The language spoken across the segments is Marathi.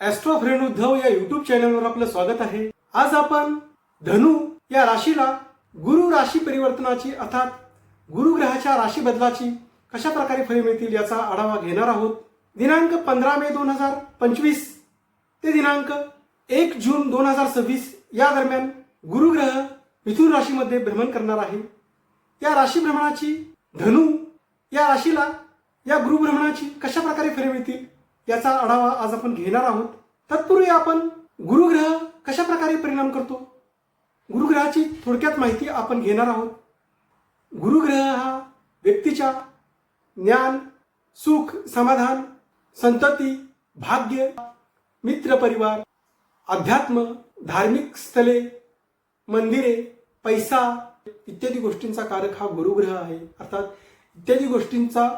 ॲस्ट्रो फ्रेंड उद्धव या युट्यूब चॅनलवर आपलं स्वागत आहे. आज आपण धनु या राशीला गुरु राशी परिवर्तनाची अर्थात गुरुग्रहाच्या राशी बदलाची कशा प्रकारे फळे मिळतील याचा आढावा घेणार आहोत. दिनांक पंधरा मे दोन हजार पंचवीस ते दिनांक एक जून दोन हजार सव्वीस या दरम्यान गुरुग्रह मिथुन राशीमध्ये भ्रमण करणार आहे. या राशी भ्रमणाची धनु या राशीला या गुरुभ्रमणाची कशा प्रकारे फळे मिळतील याचा आढावा आज आपण घेणार आहोत. तत्पूर्वी आपण गुरुग्रह कशा प्रकारे परिणाम करतो? गुरुग्रहाची थोडक्यात माहिती आपण घेणार आहोत. गुरुग्रह हा व्यक्तीच्या ज्ञान सुख समाधान संतती भाग्य मित्रपरिवार अध्यात्म धार्मिक स्थळे मंदिरे पैसा इत्यादी गोष्टींचा कारक हा गुरुग्रह आहे. अर्थात इत्यादी गोष्टींचा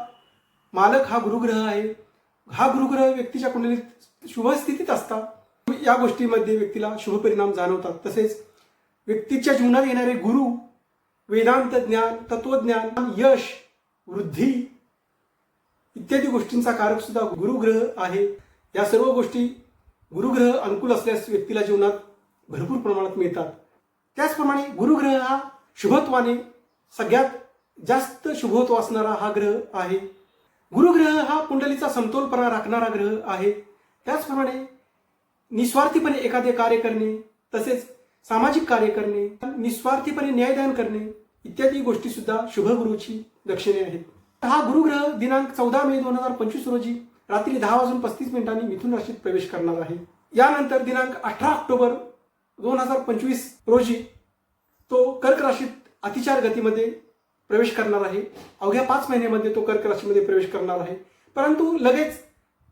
मालक हा गुरुग्रह आहे. हा गुरुग्रह व्यक्तीच्या कुंडलीत शुभ स्थितीत असतात या गोष्टीमध्ये व्यक्तीला शुभ परिणाम जाणवतात. तसेच व्यक्तीच्या जीवनात येणारे गुरु वेदांत ज्ञान तत्वज्ञान यश वृद्धी इत्यादी गोष्टींचा कारक सुद्धा गुरुग्रह आहे. या सर्व गोष्टी गुरुग्रह अनुकूल असल्यास व्यक्तीला जीवनात भरपूर प्रमाणात मिळतात. त्याचप्रमाणे गुरुग्रह हा शुभत्वाने सगळ्यात जास्त शुभत्व असणारा हा ग्रह आहे. गुरुग्रह हा कुंडलीचा समतोलपणा राखणारा ग्रह आहे. त्याचप्रमाणे निस्वार्थीपणे एखादे कार्य करणे तसेच सामाजिक कार्य करणे निस्वार्थीपणे न्यायदान करणे इत्यादी गोष्टी सुद्धा शुभगुरूची लक्षणे आहेत. हा गुरुग्रह दिनांक चौदा मे दोन हजार पंचवीस रोजी रात्री दहा वाजून पस्तीस मिनिटांनी मिथुन राशीत प्रवेश करणार आहे. यानंतर दिनांक अठरा ऑक्टोबर दोन हजार पंचवीस रोजी तो कर्क राशीत अतिचार गतीमध्ये प्रवेश करणार आहे. अवघ्या पाच महिन्यामध्ये तो कर्क राशीमध्ये प्रवेश करणार आहे. परंतु लगेच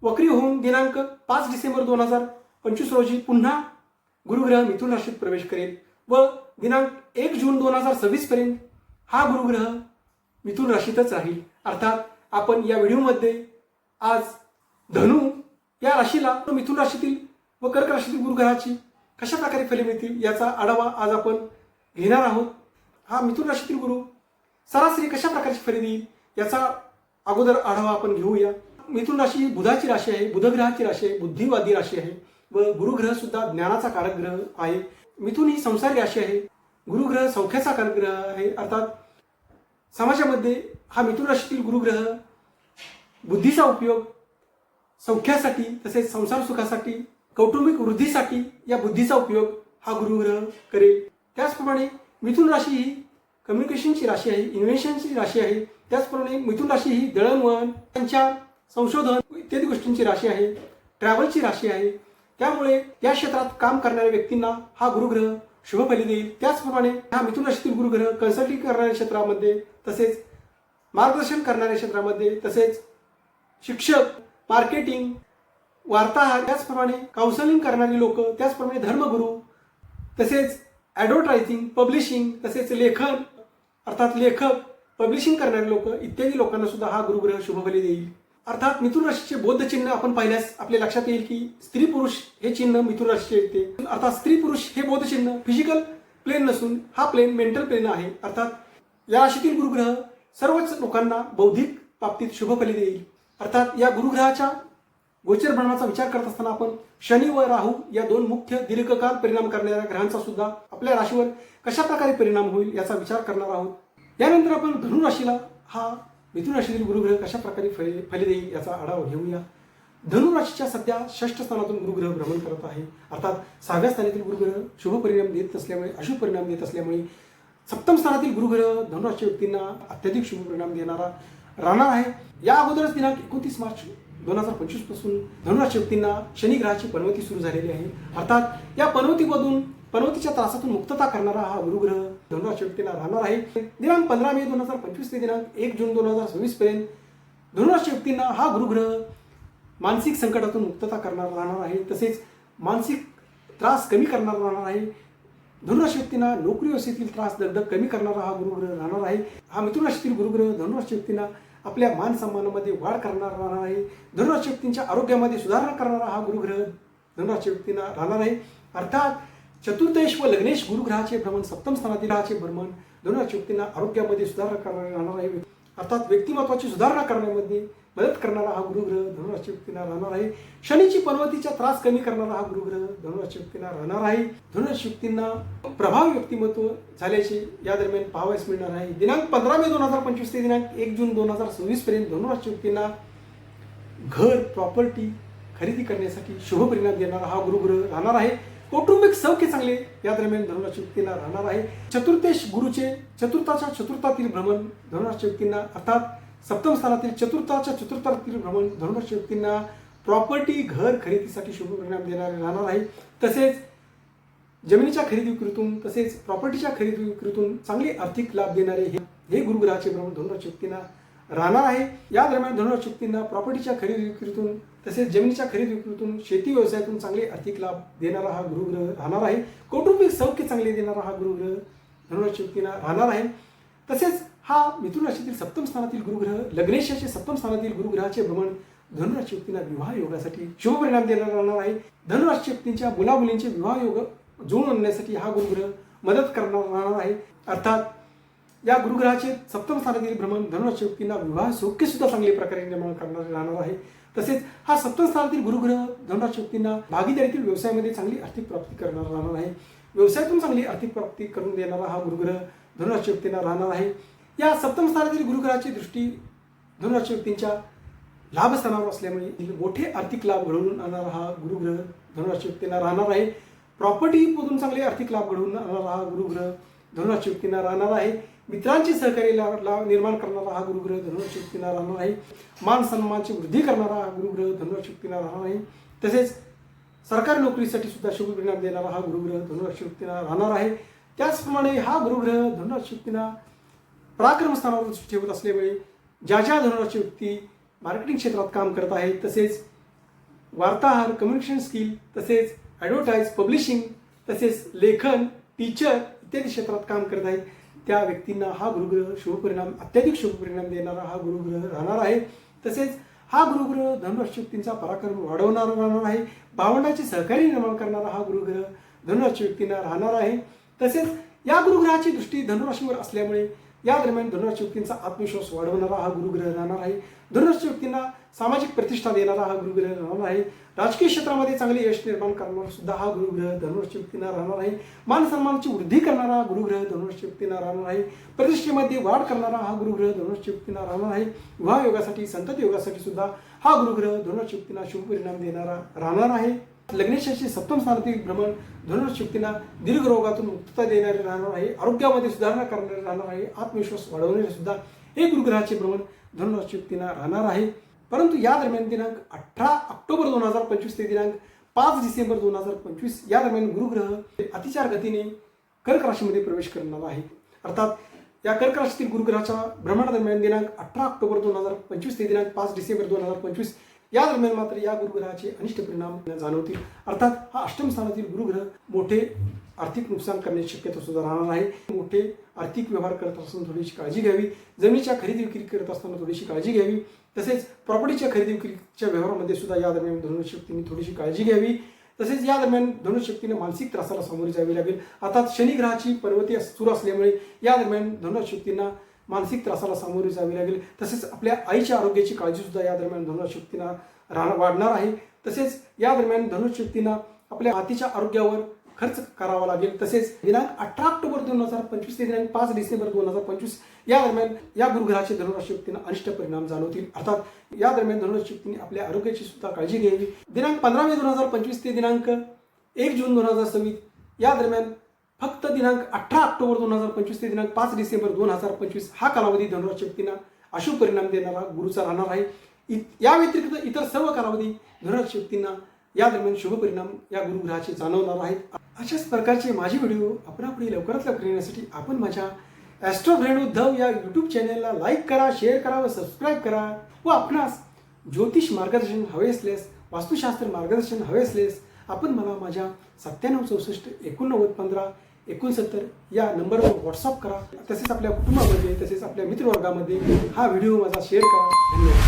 वक्री होऊन दिनांक पाच डिसेंबर दोन हजार पंचवीस रोजी पुन्हा गुरुग्रह मिथुन राशीत प्रवेश करेल व दिनांक एक जून दोन हजार सव्वीस पर्यंत हा गुरुग्रह मिथुन राशीतच राहील. अर्थात आपण या व्हिडिओमध्ये आज धनु या राशीला मिथुन राशीतील व कर्क राशीतील गुरुग्रहाची कशा प्रकारे फले मिळतील याचा आढावा आज आपण घेणार आहोत. हा मिथुन राशीतील गुरु सरासरी कशा प्रकारची खरेदी? याचा अगोदर आढावा आपण घेऊया. मिथुन राशी ही बुधाची राशी आहे बुधग्रहाची राशी आहे बुद्धिवादी राशी आहे व गुरुग्रह सुद्धा ज्ञानाचा कारक ग्रह आहे. मिथुन ही संसारी राशी आहे गुरुग्रह सौख्याचा कारक ग्रह आहे. अर्थात समाजामध्ये हा मिथुन राशीतील गुरुग्रह बुद्धीचा उपयोग सौख्यासाठी तसेच संसार सुखासाठी कौटुंबिक वृद्धीसाठी या बुद्धीचा उपयोग हा गुरुग्रह करेल. त्याचप्रमाणे मिथुन राशी ही कम्युनिकेशनची राशी आहे इन्व्हेन्शनची राशी आहे त्याचप्रमाणे मिथुन राशी ही दळणवळण त्यांच्या संशोधन इत्यादी गोष्टींची राशी आहे ट्रॅव्हलची राशी आहे. त्यामुळे या क्षेत्रात काम करणाऱ्या व्यक्तींना हा गुरुग्रह शुभफली देईल. त्याचप्रमाणे हा मिथुन राशीतील गुरुग्रह कन्सल्टिंग करणाऱ्या क्षेत्रामध्ये तसेच मार्गदर्शन करणाऱ्या क्षेत्रामध्ये तसेच शिक्षक मार्केटिंग वार्ताहर त्याचप्रमाणे काउन्सलिंग करणारी लोक त्याचप्रमाणे धर्मगुरू तसेच ॲडव्हर्टायझिंग पब्लिशिंग तसेच लेखन अर्थात लेखक पब्लिशिंग करणारे लोक इत्यादी लोकांना सुद्धा हा गुरुग्रह शुभफली देईल. अर्थात मिथुन राशीचे बौद्ध चिन्ह आपण पाहिल्यास आपल्या लक्षात येईल की स्त्री पुरुष हे चिन्ह मिथुन राशीचे येते. अर्थात स्त्री पुरुष हे बौद्ध चिन्ह फिजिकल प्लेन नसून हा प्लेन मेंटल प्लेन आहे. अर्थात या राशीतील गुरुग्रह सर्वच लोकांना बौद्धिक बाबतीत शुभफली देईल. अर्थात या गुरुग्रहाच्या गोचर भ्रमणाचा विचार करत असताना आपण शनी व राहू या दोन मुख्य दीर्घकाल परिणाम करणाऱ्या ग्रहांचा सुद्धा आपल्या राशीवर कशा प्रकारे परिणाम होईल याचा विचार करणार आहोत. यानंतर आपण धनु राशीला हा मिथुन राशीतील गुरुग्रह कशा प्रकारे फले फले देईल याचा आढावा घेऊया. धनु राशीच्या सध्या षष्ठ स्थानातून गुरुग्रह भ्रमण करत आहे. अर्थात सहाव्या स्थानातील गुरुग्रह शुभ परिणाम देत नसल्यामुळे अशुभ परिणाम देत असल्यामुळे सप्तम स्थानातील गुरुग्रह धनुराशी व्यक्तींना अत्यधिक शुभ परिणाम देणारा राहणार आहे. या अगोदरच दिनांक एकोणतीस मार्च दोन हजार पंचवीसपासून धनुराशी व्यक्तींना शनी ग्रहाची पनवती सुरू झालेली आहे. अर्थात या पनवतीमधून पनवतीच्या त्रासातून मुक्तता करणारा हा गुरुग्रह धनुराशी व्यक्तीला राहणार आहे. दिनांक पंधरा मे दोन हजार पंचवीस ते दिनांक एक जून दोन हजार सव्वीस पर्यंत धनुराशी व्यक्तींना हा गुरुग्रह मानसिक संकटातून मुक्तता करणार राहणार आहे. तसेच मानसिक त्रास कमी करणार राहणार आहे. धनुराशी व्यक्तींना नोकरी व्यवस्थेतील त्रास दगदग कमी करणारा हा गुरुग्रह राहणार आहे. हा मिथुन राशीतील गुरुग्रह धनुराशी व्यक्तींना आपल्या मान सन्मानामध्ये वाढ करणार राहणार आहे. धनुराशी व्यक्तींच्या आरोग्यामध्ये सुधारणा करणारा हा गुरुग्रह धनुराशी व्यक्तींना राहणार आहे. अर्थात चतुर्दश व लग्नेश गुरुग्रहाचे भ्रमण सप्तम स्थानातील ग्रहाचे भ्रमण धनुराशी व्यक्तींना आरोग्यामध्ये सुधारणा करणार राहणार आहे. अर्थात व्यक्तिमत्वाची सुधारणा करण्यामध्ये मदत करणारा हा गुरुग्रह धनुराशी व्यक्तींना राहणार आहे. शनीची पर्वतीचा त्रास कमी करणारा हा गुरुग्रह धनुराशी व्यक्तींना राहणार आहे. धनुराशी व्यक्तींना प्रभावी व्यक्तिमत्व झाल्याचे या दरम्यान पाहावयास मिळणार आहे. दिनांक पंधरा मे दोन हजार पंचवीस ते दिनांक एक जून दोन हजार सव्वीस पर्यंत धनुराशी व्यक्तींना घर प्रॉपर्टी खरेदी करण्यासाठी शुभ परिणाम देणारा हा गुरुग्रह राहणार आहे. कौटुंबिक सौख्य चांगले या दरम्यान धनुराच्या व्यक्तींना राहणार आहे. चतुर्थेश गुरुचे चतुर्थाच्या चतुर्थातील भ्रमण धनुराच्या व्यक्तींना अर्थात सप्तम स्थानातील चतुर्थाच्या चतुर्थातील भ्रमण धनुराच्या व्यक्तींना प्रॉपर्टी घर खरेदीसाठी शुभ परिणाम देणारे राहणार आहे. तसेच जमिनीच्या खरेदी विक्रीतून तसेच प्रॉपर्टीच्या खरेदी विक्रीतून चांगले आर्थिक लाभ देणारे हे हे गुरुग्रहाचे भ्रमण धनुराच्या शक्तींना राहणार आहे. या दरम्यान धनुराज शक्तींना प्रॉपर्टीच्या खरेदी विक्रीतून तसेच जमिनीच्या खरेदी विक्रीतून शेती व्यवसायातून चांगले आर्थिक लाभ देणारा हा गुरुग्रह राहणार आहे. कौटुंबिक सौख्य चांगले देणारा हा गुरुग्रह धनुराच्या व्यक्तींना राहणार आहे. तसेच हा मिथुन राशीतील सप्तम स्थानातील गुरुग्रह लग्नेशाचे सप्तम स्थानातील गुरुग्रहाचे भ्रमण धनुराशी व्यक्तींना विवाह योगासाठी शुभ परिणाम देणार राहणार आहे. धनुराशी व्यक्तींच्या मुलामुलींचे विवाह योग जुळून आणण्यासाठी हा गुरुग्रह मदत करणार राहणार आहे. अर्थात या गुरुग्रहाचे सप्तम स्थानातील भ्रमण धनुराशी व्यक्तींना विवाह सौख्य सुद्धा चांगल्या प्रकारे निर्माण करणार राहणार आहे. तसेच हा सप्तम स्थानातील गुरुग्रह धनुराशी व्यक्तींना भागीदारीतील व्यवसायामध्ये चांगली आर्थिक प्राप्ती करणार राहणार आहे. व्यवसायातून चांगली आर्थिक प्राप्ती करून देणारा हा गुरुग्रह धनुराशी व्यक्तींना राहणार आहे. या सप्तम स्थानातील गुरुग्रहाची दृष्टी धनुराशी व्यक्तींच्या लाभस्थानावर असल्यामुळे मोठे आर्थिक लाभ घडवून आणणारा हा गुरुग्रह धनुराशी व्यक्तींना राहणार आहे. प्रॉपर्टीमधून चांगले आर्थिक लाभ घडवून आणणारा हा गुरुग्रह धनुराशी व्यक्तींना राहणार आहे. मित्रांची सहकार्य लाभ निर्माण करणारा हा गुरुग्रह धनुराशी व्यक्तींना राहणार आहे. मान सन्मानची वृद्धी करणारा हा गुरुग्रह धनुराशी व्यक्तींना राहणार आहे. तसेच सरकारी नोकरीसाठी सुद्धा शुभ परिणाम देणारा हा गुरुग्रह धनुराशी व्यक्तींना राहणार आहे. त्याचप्रमाणे हा गुरुग्रह धनुराशी व्यक्तींना पराक्रम स्थानावर दृष्टी ठेवत असल्यामुळे ज्या ज्या धोरणाची व्यक्ती मार्केटिंग क्षेत्रात काम करत आहेत तसेच वार्ताहर कम्युनिकेशन स्किल तसेच ॲडव्हर्टाईज पब्लिशिंग तसेच लेखन टीचर इत्यादी क्षेत्रात काम करत आहेत. त्या व्यक्तींना हा गुरुग्रह शुभपरिणाम अत्याधिक शुभपरिणाम देणारा हा गुरुग्रह राहणार आहे. तसेच हा गुरुग्रह धनुराशी व्यक्तींचा पराक्रम वाढवणारा राहणार आहे. भावंडाचे सहकार्य निर्माण करणारा हा गुरुग्रह धनुराशी व्यक्तींना राहणार आहे. तसेच या गुरुग्रहाची दृष्टी धनुराशीवर असल्यामुळे या दरम्यान धनुराशी व्यक्तींचा आत्मविश्वास वाढवणारा हा गुरुग्रह राहणार आहे. धनुराशी व्यक्तींना सामाजिक प्रतिष्ठा देणारा हा गुरुग्रह राहणार आहे. राजकीय क्षेत्रामध्ये चांगले यश निर्माण करणारा सुद्धा हा गुरुग्रह धनुराशी व्यक्तींना राहणार आहे. मान सन्मानाची वृद्धी करणारा हा गुरुग्रह धनुराशी व्यक्तींना राहणार आहे. प्रतिष्ठेमध्ये वाढ करणारा हा गुरुग्रह धनुराशी व्यक्तींना राहणार आहे. विवाह योगासाठी संतत योगासाठी सुद्धा हा गुरुग्रह धनुराशी व्यक्तींना शुभ परिणाम देणारा राहणार आहे. लग्नेशाची सप्तम स्थानातील भ्रमण धनुराशी व्यक्तींना दीर्घ रोगातून मुक्तता देणारे राहणार आहे. आरोग्यामध्ये सुधारणा करणारे राहणार आहे. आत्मविश्वास वाढवणारे सुद्धा हे गुरुग्रहाचे भ्रमण धनुराशी व्यक्तींना राहणार आहे. परंतु या दरम्यान दिनांक अठरा ऑक्टोबर दोन हजार पंचवीस ते दिनांक पाच डिसेंबर दोन हजार पंचवीस या दरम्यान गुरुग्रह अतिचार गतीने कर्क राशीमध्ये प्रवेश करणार आहे. अर्थात या कर्क राशीतील गुरुग्रहाच्या भ्रमणादरम्यान दिनांक अठरा ऑक्टोबर दोन हजार पंचवीस ते दिनांक पाच डिसेंबर दोन हजार पंचवीस या दरम्यान मात्र या गुरुग्रहाचे अनिष्ट परिणाम जाणवतील. अर्थात हा अष्टम स्थानातील गुरुग्रह मोठे आर्थिक नुकसान करण्याची शक्यता सुद्धा राहणार आहे. मोठे आर्थिक व्यवहार करत असताना थोडीशी काळजी घ्यावी. जमिनीच्या खरेदी विक्री करत असताना थोडीशी काळजी घ्यावी. तसेच प्रॉपर्टीच्या खरेदी विक्रीच्या व्यवहारामध्ये सुद्धा या दरम्यान धनुशक्तीने थोडीशी काळजी घ्यावी. तसेच या दरम्यान धनुशक्तीने मानसिक त्रासाला सामोरे जावे लागेल. अर्थात शनिग्रहाची पर्वती सुरू असल्यामुळे या दरम्यान धनुशक्तींना मानसिक त्रासाला सामोरे जावे लागेल. तसेच आपल्या आईच्या आरोग्याची काळजीसुद्धा या दरम्यान धनुशक्तींना राहणं वाढणार आहे. तसेच या दरम्यान धनुशक्तींना आपल्या हातीच्या आरोग्यावर खर्च करावा लागेल. तसेच दिनांक अठरा ऑक्टोबर दोन हजार पंचवीस ते दिनांक पाच डिसेंबर दोन हजार पंचवीस या दरम्यान या गुरुग्रहाचे धनुराशी व्यक्तींना अनिष्ट परिणाम जाणवतील अर्थात या दरम्यान धनुराशी आपल्या आरोग्याची सुद्धा काळजी घ्यावी. दिनांक पंधरा मे दोन हजार पंचवीस ते दिनांक एक जून दोन हजार सव्वीस या दरम्यान फक्त दिनांक अठरा ऑक्टोबर दोन हजार पंचवीस ते दिनांक पाच डिसेंबर दोन हजार पंचवीस हा कालावधी धनुराशी व्यक्तींना अशुभ परिणाम देणारा गुरुचा राहणार आहे. या व्यतिरिक्त इतर सर्व कालावधी धनुराशी व्यक्तींना या दरम्यान शुभ परिणाम या गुरुग्रहाचे जाणवणार आहेत. अशाच प्रकारचे माझे व्हिडिओ आपणापुढे लवकरात लवकर येण्यासाठी आपण माझ्या ॲस्ट्रो व्हेणू उद्धव या यूट्यूब चॅनलला लाईक करा शेअर करा व सबस्क्राईब करा व आपणास ज्योतिष मार्गदर्शन हवे असल्यास वास्तुशास्त्र मार्गदर्शन हवे असल्यास आपण मला माझ्या सत्त्याण्णव चौसष्ट एकोणनव्वद पंधरा एकोणसत्तर. या नंबरवर व्हॉट्सअप करा. तसेच आपल्या कुटुंबामध्ये तसेच आपल्या मित्रवर्गामध्ये हा व्हिडिओ माझा शेअर करा. धन्यवाद.